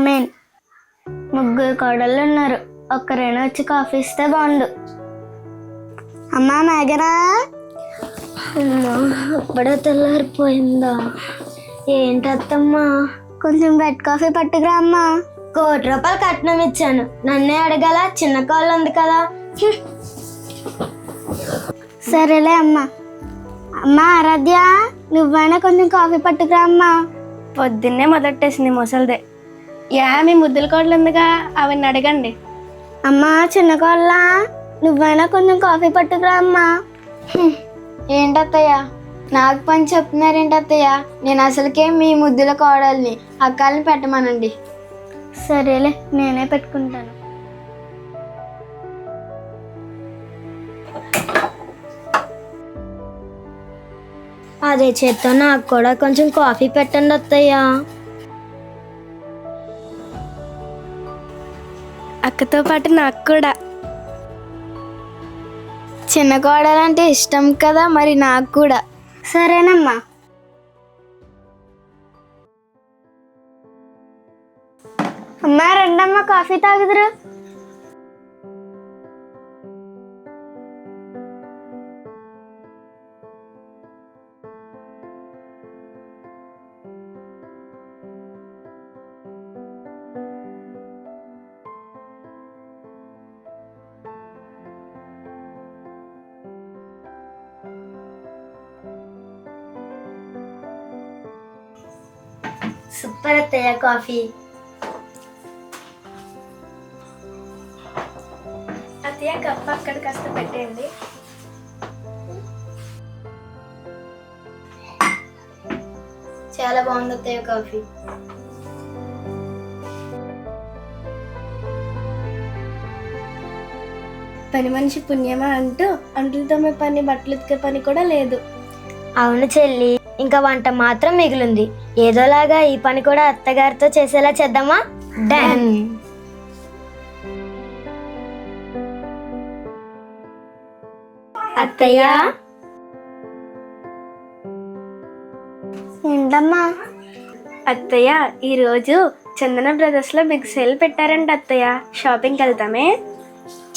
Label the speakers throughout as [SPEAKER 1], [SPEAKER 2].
[SPEAKER 1] Amen. ముగ్గురు కోడళ్ళు ఉన్నారు ఒక్కరైనా వచ్చి కాఫీ ఇస్తే బాగుండు. అమ్మా మేఘనా అప్పుడే తెల్లారిపోయిందా? ఏంటత్తమ్మా కొంచెం బెడ్ కాఫీ పట్టుకురా అమ్మా. కోటి రూపాయలు కట్నం ఇచ్చాను. నన్నే అడగల? చిన్న కాళ్ళు ఉంది కదా. సరేలే అమ్మా. అమ్మా ఆరాధ్య నువ్వైనా కొంచెం కాఫీ పట్టుకురా అమ్మా.
[SPEAKER 2] పొద్దున్నే మొదలెట్టేసింది ముసలిదే. యా మీ ముద్దుల కోడలు ఉందిగా. అవన్నీ అడగండి.
[SPEAKER 1] అమ్మా చిన్న కోళ్ళ నువ్వైనా కొంచెం కాఫీ పట్టుకురా అమ్మా.
[SPEAKER 3] ఏంటత్తయ్య? నాకు పని చెప్తున్నారేంటి అత్తయ్య? నేను అసలుకే మీ ముద్దుల కోడల్ని అక్కాలని పెట్టమనండి.
[SPEAKER 1] సరేలే నేనే పెట్టుకుంటాను. అదే చేత్తో నాకు కూడా కొంచెం కాఫీ పెట్టండి అత్తయ్య.
[SPEAKER 2] అక్కతో పాటు నాకు కూడా.
[SPEAKER 3] చిన్న కోడలంటే ఇష్టం కదా మరి నాకు కూడా.
[SPEAKER 1] సరేనమ్మా. అమ్మా రండమ్మా కాఫీ తాగుదురు. సూపర్ అత్తయ్య కాఫీ.
[SPEAKER 2] అత్తయ్య కప్పు అక్కడ కాస్త పెట్టేయండి.
[SPEAKER 3] చాలా బాగుంది అత్తయ్య కాఫీ.
[SPEAKER 2] పని మనిషి పుణ్యమా అంటూ అంటులు తోమే పని బట్టలు ఉతికే పని కూడా లేదు.
[SPEAKER 1] అవును చెల్లి. ఇంకా వంట మాత్రం మిగిలింది. ఏదోలాగా ఈ పని కూడా అత్తగారితో చేసేలా చేద్దామా? డన్ అత్తయ్య? ఏంటమ్మా?
[SPEAKER 2] అత్తయ్య ఈరోజు చందన బ్రదర్స్లో బిగ్ సేల్ పెట్టారంట అత్తయ్య. షాపింగ్కి వెళ్తామే?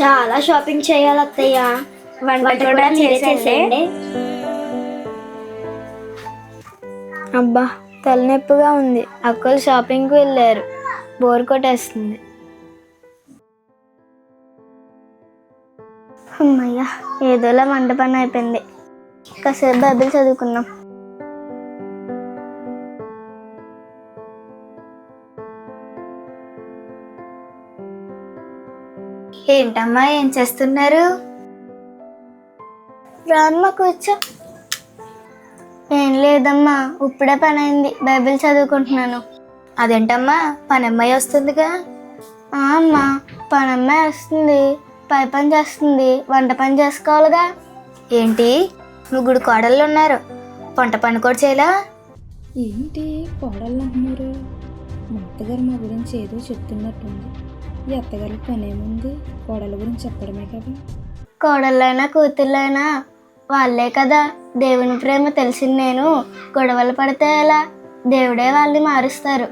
[SPEAKER 1] చాలా షాపింగ్ చేయాలి అత్తయ్య
[SPEAKER 2] వంట కూడా చేసేయండి.
[SPEAKER 3] అబ్బా తలనొప్పిగా ఉంది. అక్కలు షాపింగ్కి వెళ్ళారు. బోర్ కొట్టేస్తుంది.
[SPEAKER 1] అమ్మయ్య ఏదోలా వంట పని అయిపోయింది. కాసేపు బైబిల్ చదువుకుందాం.
[SPEAKER 3] ఏంటమ్మా ఏం చేస్తున్నారు?
[SPEAKER 1] రామ్మ కూర్చో. ఏం లేదమ్మా ఇప్పుడే పని అయింది బైబిల్ చదువుకుంటున్నాను.
[SPEAKER 3] అదేంటమ్మా పనమ్మాయి వస్తుందిగా?
[SPEAKER 1] ఆ అమ్మా పని అమ్మాయి వస్తుంది. పై పని చేస్తుంది. వంట పని చేసుకోవాలిగా?
[SPEAKER 3] ఏంటి? ముగ్గురు కోడళ్ళు ఉన్నారు. వంట పని కూడా చేయలా?
[SPEAKER 4] ఏంటి కోడళ్ళు అంటున్నారు? మా అత్తగారు మా గురించి ఏదో చెప్తున్నట్టుంది. ఈ అత్తగారికి పని ఏముంది కోడళ్ళ గురించి చెప్పడమే కదా.
[SPEAKER 1] కోడళ్ళైనా కూతుళ్ళైనా వాళ్ళే కదా. దేవుని ప్రేమ తెలిసింది నేను. గొడవలు పడితే ఎలా? దేవుడే వాళ్ళని మారుస్తారు.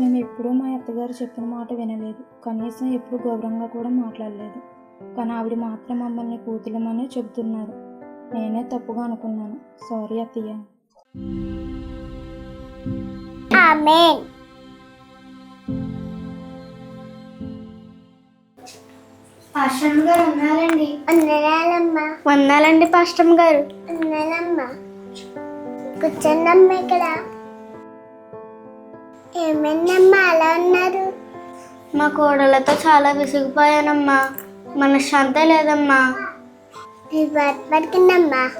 [SPEAKER 4] నేను ఎప్పుడూ మా అత్తగారు చెప్పిన మాట వినలేదు. కనీసం ఎప్పుడు గౌరవంగా కూడా మాట్లాడలేదు. కానీ ఆవిడ మాత్రం మమ్మల్ని కూతులమనే చెబుతున్నారు. నేనే తప్పుగా అనుకున్నాను. సారీ అత్తయ్య.
[SPEAKER 1] పాస్టమ్ గారు ఉన్నారండి వందాలండి పాస్టమ్ గారు
[SPEAKER 5] కూర్చోండమ్మా ఇక్కడ. ఏమైందమ్మా? అలా ఉన్నారు.
[SPEAKER 1] మా కోడలతో చాలా విసిగిపోయానమ్మా. మనశ్శాంతే లేదమ్మా.
[SPEAKER 5] మీరు బాధపడుతుందమ్మా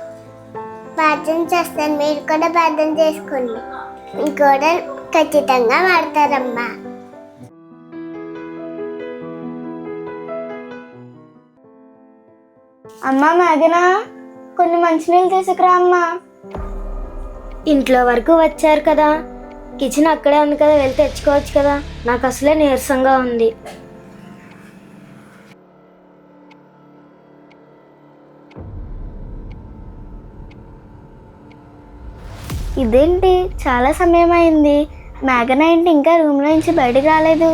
[SPEAKER 5] ప్రార్థన చేస్తాను. మీరు కూడా ప్రార్థన చేసుకోండి. మీ కూడా ఖచ్చితంగా మాడతారమ్మా
[SPEAKER 1] అమ్మా మేఘనా కొన్ని మంచినీళ్ళు తీసుకురా అమ్మా. ఇంట్లో వరకు వచ్చారు కదా. కిచెన్ అక్కడే ఉంది కదా వెళ్ళి తెచ్చుకోవచ్చు కదా. నాకు అసలే నీరసంగా ఉంది. ఇదేంటి? చాలా సమయం అయింది మేఘన ఏంటి ఇంకా రూమ్లో నుంచి బయటకు రాలేదు?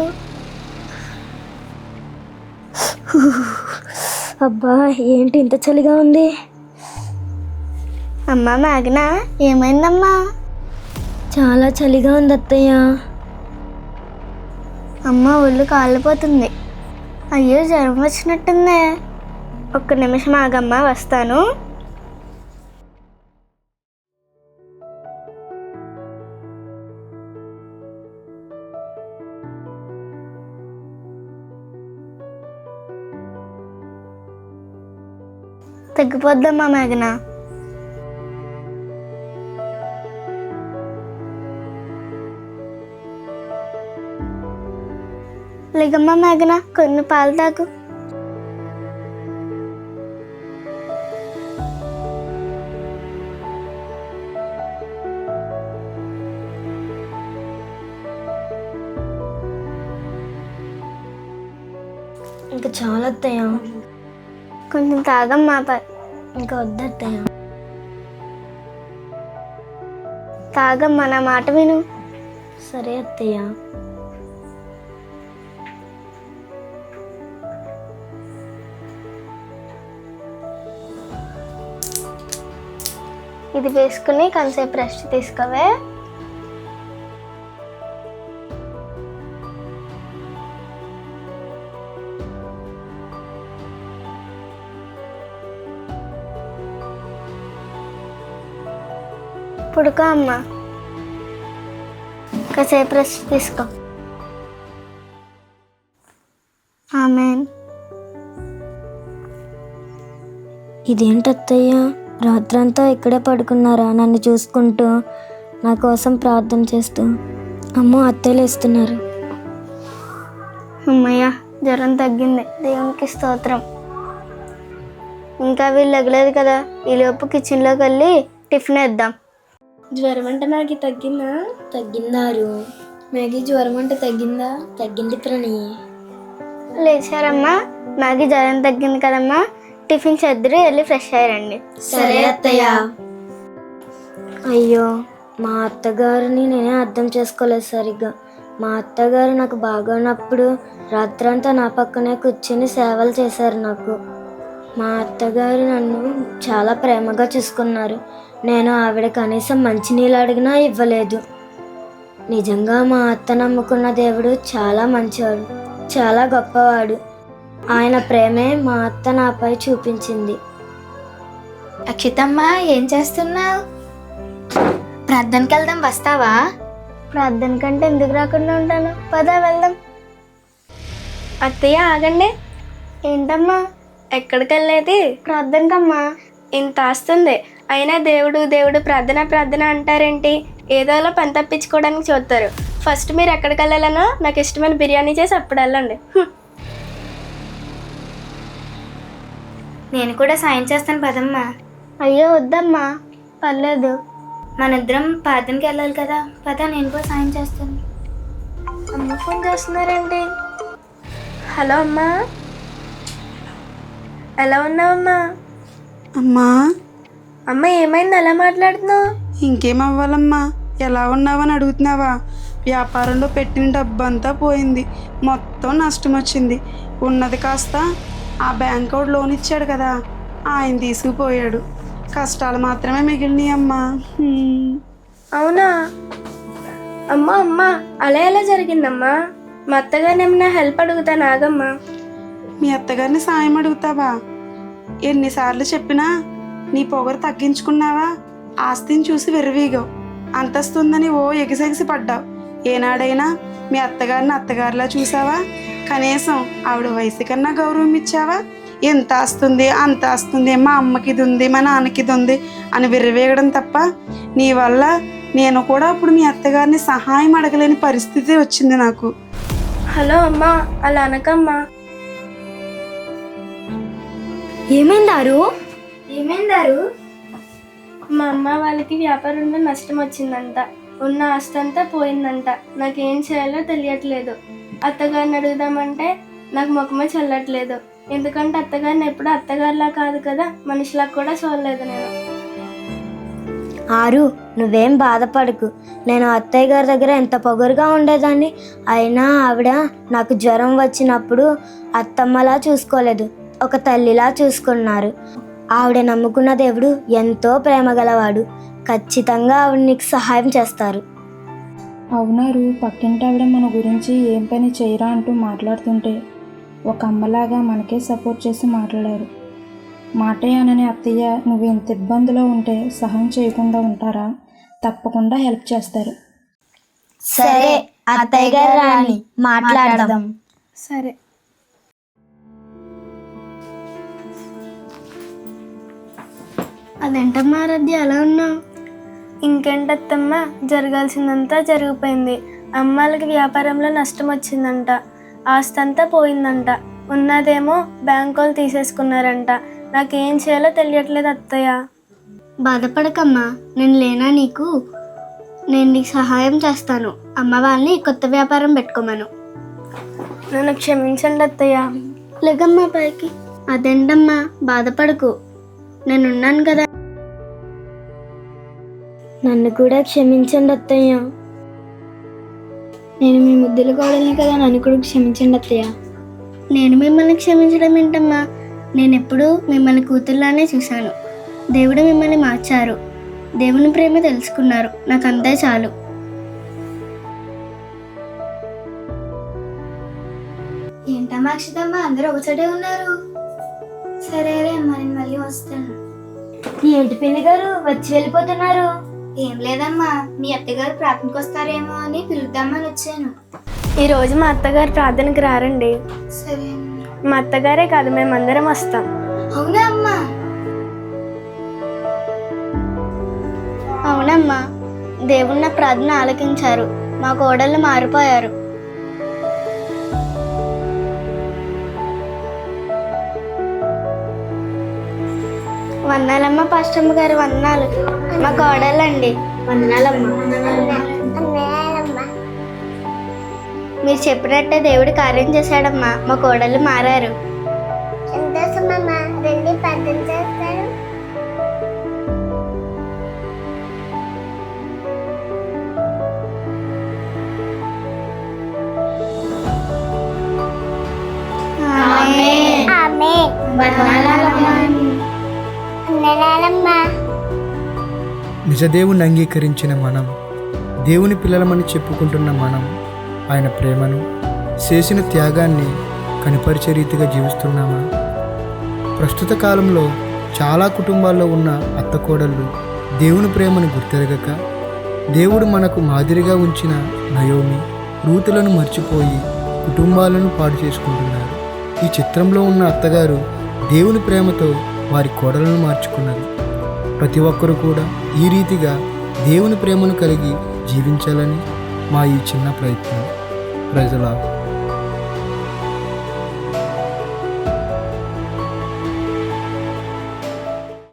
[SPEAKER 1] అబ్బా ఏంటి ఇంత చలిగా ఉంది? అమ్మా మేఘన ఏమైందమ్మా? చాలా చలిగా ఉంది అత్తయ్య. అమ్మ ఒళ్ళు కాలిపోతుంది. అయ్యో జ్వరం వచ్చినట్టుందే. ఒక్క నిమిషం ఆగమ్మా వస్తాను. తగ్గిపోద్దమ్మా మేఘన. లేకమ్మా మేఘన కొన్ని పాలు తాకు ఇంకా చాలా అత్తయ్య. కొంచెం తాగమ్మా ప- ఇంకా వద్దు తాగం తాగమ్మా నా మాట విను. సరే అత్తయ్య. ఇది వేసుకుని కొంచెంసేపు రెస్ట్ తీసుకోవే. పుడుకో అమ్మా. కాసేపు రెస్ట్ తీసుకో. ఆమెన్.
[SPEAKER 6] ఇదేంటి అత్తయ్య రాత్రంతా ఇక్కడే పడుకున్నారా నన్ను చూసుకుంటూ? నా కోసం ప్రార్థన చేస్తూ? అమ్మో అత్తయ్యలు ఇస్తున్నారు
[SPEAKER 1] అమ్మయ్య జ్వరం తగ్గింది. దేవునికి స్తోత్రం. ఇంకా వీళ్ళు ఎగలేదు కదా. ఈలోపు కిచెన్లోకి వెళ్ళి టిఫిన్ వేద్దాం.
[SPEAKER 2] జ్వరం అంటే నాకు తగ్గిందా?
[SPEAKER 6] తగ్గిందారు. మ్యాగీ జ్వరం అంటే తగ్గిందా? తగ్గింది ప్రణి.
[SPEAKER 1] లేచారమ్మా మాకి జ్వరం తగ్గింది కదమ్మా. టిఫిన్ చేద్దరు వెళ్ళి ఫ్రెష్ అయ్యారండి.
[SPEAKER 6] సరే అత్తయ్య. అయ్యో మా అత్తగారిని నేనే అర్థం చేసుకోలేదు సరిగ్గా. మా అత్తగారు నాకు బాగోనప్పుడు రాత్రంతా నా పక్కనే కూర్చొని సేవలు చేశారు నాకు. మా అత్తగారు నన్ను చాలా ప్రేమగా చూసుకున్నారు. నేను ఆవిడ కనీసం మంచినీళ్ళు అడిగినా ఇవ్వలేదు. నిజంగా మా అత్త నమ్ముకున్న దేవుడు చాలా మంచివాడు చాలా గొప్పవాడు. ఆయన ప్రేమే మా అత్త నాపై చూపించింది.
[SPEAKER 3] అక్షితమ్మ ఏం చేస్తున్నావు? ప్రార్థనకి వెళ్దాం వస్తావా?
[SPEAKER 1] ప్రార్థన కంటే ఎందుకు రాకుండా ఉంటాను? పదా వెళ్దాం.
[SPEAKER 2] అత్తయ్య ఆగండి.
[SPEAKER 1] ఏంటమ్మా?
[SPEAKER 2] ఎక్కడికి వెళ్ళేది
[SPEAKER 1] ప్రార్థనకమ్మా.
[SPEAKER 2] ఇంత ఆస్తుంది. అయినా దేవుడు దేవుడు ప్రార్థన ప్రార్థన అంటారేంటి? ఏదోలా పని తప్పించుకోవడానికి చూస్తారు. ఫస్ట్ మీరు ఎక్కడికి వెళ్ళాలనో నాకు ఇష్టమైన బిర్యానీ చేసి అప్పుడు వెళ్ళండి.
[SPEAKER 3] నేను కూడా సాయం చేస్తాను పదమ్మా.
[SPEAKER 1] అయ్యో వద్దమ్మా. పర్లేదు.
[SPEAKER 3] మనిద్దరం ప్రార్థనకి వెళ్ళాలి కదా. పద నేను కూడా సాయం చేస్తాను.
[SPEAKER 2] అమ్మ ఫోన్ చేస్తున్నారేంటి హలో అమ్మా. ఎలా ఉన్నావమ్మా?
[SPEAKER 7] అమ్మా.
[SPEAKER 2] అమ్మ ఏమైంది? ఎలా మాట్లాడుతున్నావు?
[SPEAKER 7] ఇంకేం అవ్వాలమ్మా ఎలా ఉన్నావని అడుగుతున్నావా? వ్యాపారంలో పెట్టిన డబ్బంతా పోయింది. మొత్తం నష్టం వచ్చింది ఉన్నది కాస్త ఆ బ్యాంక్ వాడు లోన్ ఇచ్చాడు కదా ఆయన తీసుకుపోయాడు. కష్టాలు మాత్రమే మిగిలినాయి అమ్మా.
[SPEAKER 2] అవునా? అమ్మా అమ్మా అలా ఎలా జరిగిందమ్మా? మా అత్తగారిని ఏమైనా హెల్ప్ అడుగుతాను ఆగమ్మా
[SPEAKER 7] మీ అత్తగారిని సాయం అడుగుతావా? ఎన్నిసార్లు చెప్పినా నీ పొగరు తగ్గించుకున్నావా? ఆస్తిని చూసి వెర్రివీగావు. అంతస్తుందని ఓ ఎగిసెగిసి పడ్డావు. ఏనాడైనా మీ అత్తగారిని అత్తగారిలా చూసావా? కనీసం ఆవిడ వయసు కన్నా గౌరవం ఇచ్చావా? ఎంత ఆస్తుంది అంత వస్తుంది మా అమ్మకి ఇది ఉంది మా నాన్నకి ఇది ఉంది అని విర్రవేగడం తప్ప నీ వల్ల నేను కూడా ఇప్పుడు మీ అత్తగారిని సహాయం అడగలేని పరిస్థితి వచ్చింది నాకు.
[SPEAKER 2] హలో అమ్మా అలా అనకమ్మా.
[SPEAKER 6] ఏమైందారు
[SPEAKER 3] ఏమైందారు?
[SPEAKER 2] మా అమ్మ వాళ్ళకి వ్యాపారంలో నష్టం వచ్చిందంట. ఉన్న ఆస్తి అంతా పోయిందంట. నాకేం చేయాలో తెలియట్లేదు. అత్తగారిని అడుగుదామంటే నాకు ముఖమే చల్లట్లేదు. ఎందుకంటే అత్తగారిని ఎప్పుడు అత్తగారిలా కాదు కదా మనిషిలా కూడా చూడలేదు నేను.
[SPEAKER 6] ఆరు నువ్వేం బాధపడకు. నేను అత్తయ్య గారి దగ్గర ఎంత పొగరుగా ఉండేదాన్ని అయినా ఆవిడ నాకు జ్వరం వచ్చినప్పుడు అత్తమ్మలా చూసుకోలేదు. ఒక తల్లిలా చూసుకున్నారు. ఆవిడ నమ్ముకున్న దేవుడు ఎంతో ప్రేమ గలవాడు. ఖచ్చితంగా ఆవిడ నీకు సహాయం చేస్తారు.
[SPEAKER 4] అవునారు పక్కింటి ఆవిడ మన గురించి ఏం పని చేయరా అంటూ మాట్లాడుతుంటే ఒక అమ్మలాగా మనకే సపోర్ట్ చేసి మాట్లాడారు. మాటే అనని అత్తయ్య నువ్వు ఇంత ఇబ్బందిలో ఉంటే సహాయం చేయకుండా ఉంటారా? తప్పకుండా హెల్ప్ చేస్తారు.
[SPEAKER 6] సరే అత్తయ్య గారు రాని మాట్లాడదాం.
[SPEAKER 2] సరే.
[SPEAKER 1] అదేంటమ్మా ఆరాధ్య అలా ఉన్నావు?
[SPEAKER 2] ఇంకేంటత్తమ్మ జరగాల్సిందంతా జరిగిపోయింది. అమ్మాలకి వ్యాపారంలో నష్టం వచ్చిందంట. ఆస్తి అంతా పోయిందంట. ఉన్నదేమో బ్యాంకు వాళ్ళు తీసేసుకున్నారంట. నాకేం చేయాలో తెలియట్లేదు అత్తయ్య.
[SPEAKER 1] బాధపడకమ్మా నేను లేనా నీకు? నేను నీకు సహాయం చేస్తాను. అమ్మ వాళ్ళని కొత్త వ్యాపారం పెట్టుకోమను.
[SPEAKER 2] నన్ను క్షమించండి అత్తయ్య.
[SPEAKER 1] లేకమ్మా పైకి. అదేంటమ్మా బాధపడకు. నేనున్నాను కదా.
[SPEAKER 6] నన్ను కూడా క్షమించండి అత్తయ్య.
[SPEAKER 3] నేను మీ ముద్దుల కోడల్ని కదా నన్ను కూడా క్షమించండి అత్తయ్య.
[SPEAKER 1] నేను మిమ్మల్ని క్షమించడం ఏంటమ్మా? నేను ఎప్పుడూ మిమ్మల్ని కూతుర్లానే చూశాను. దేవుడు మిమ్మల్ని మార్చారు. దేవుని ప్రేమ తెలుసుకున్నారు. నాకు అంతే చాలు.
[SPEAKER 3] ఏంటమ్మా అక్షతమ్మ? అందరూ ఒకచోటే ఉన్నారు. సరే రే అమ్మా నేను మళ్ళీ వస్తాను.
[SPEAKER 6] ఏంటి పిన్ని గారు? వచ్చి వెళ్ళిపోతున్నారు.
[SPEAKER 3] ఏం లేదమ్మా మీ అత్తగారు ప్రార్థనకు వస్తారేమో అని పిలుద్దామని వచ్చాను.
[SPEAKER 2] ఈరోజు మా అత్తగారు ప్రార్థనకి రారండి.
[SPEAKER 3] సరే
[SPEAKER 2] మా అత్తగారే కాదు మేమందరం వస్తాం.
[SPEAKER 3] అవునా అమ్మా?
[SPEAKER 1] అవునమ్మా దేవుడు నా ప్రార్థన ఆలకించారు. మా కోడళ్ళు మారిపోయారు. వందనాలమ్మ పాస్టమ్మ గారు వందనాలు మా వందనాలమ్మ.
[SPEAKER 5] అన్నయ్యమ్మా
[SPEAKER 1] మీరు చెప్పినట్టే దేవుడు కార్యం చేశాడమ్మా. మా కోడళ్ళు మారారు.
[SPEAKER 5] అన్నయ్యమ్మా
[SPEAKER 8] నిజదేవుని అంగీకరించిన మనం దేవుని పిల్లలమని చెప్పుకుంటున్న మనం ఆయన ప్రేమను చేసిన త్యాగాన్ని కనిపరిచే రీతిగా జీవిస్తున్నామా? ప్రస్తుత కాలంలో చాలా కుటుంబాల్లో ఉన్న అత్తకోడళ్ళు దేవుని ప్రేమను గుర్తెరగక దేవుడు మనకు మాదిరిగా ఉంచిన నయోమి రూతులను మర్చిపోయి కుటుంబాలను పాడు చేసుకుంటున్నారు. ఈ చిత్రంలో ఉన్న అత్తగారు దేవుని ప్రేమతో వారి కోడలను మార్చుకున్నది. ప్రతి ఒక్కరూ కూడా ఈ రీతిగా దేవుని ప్రేమను కలిగి జీవించాలని మా ఈ చిన్న ప్రయత్నం. ప్రజల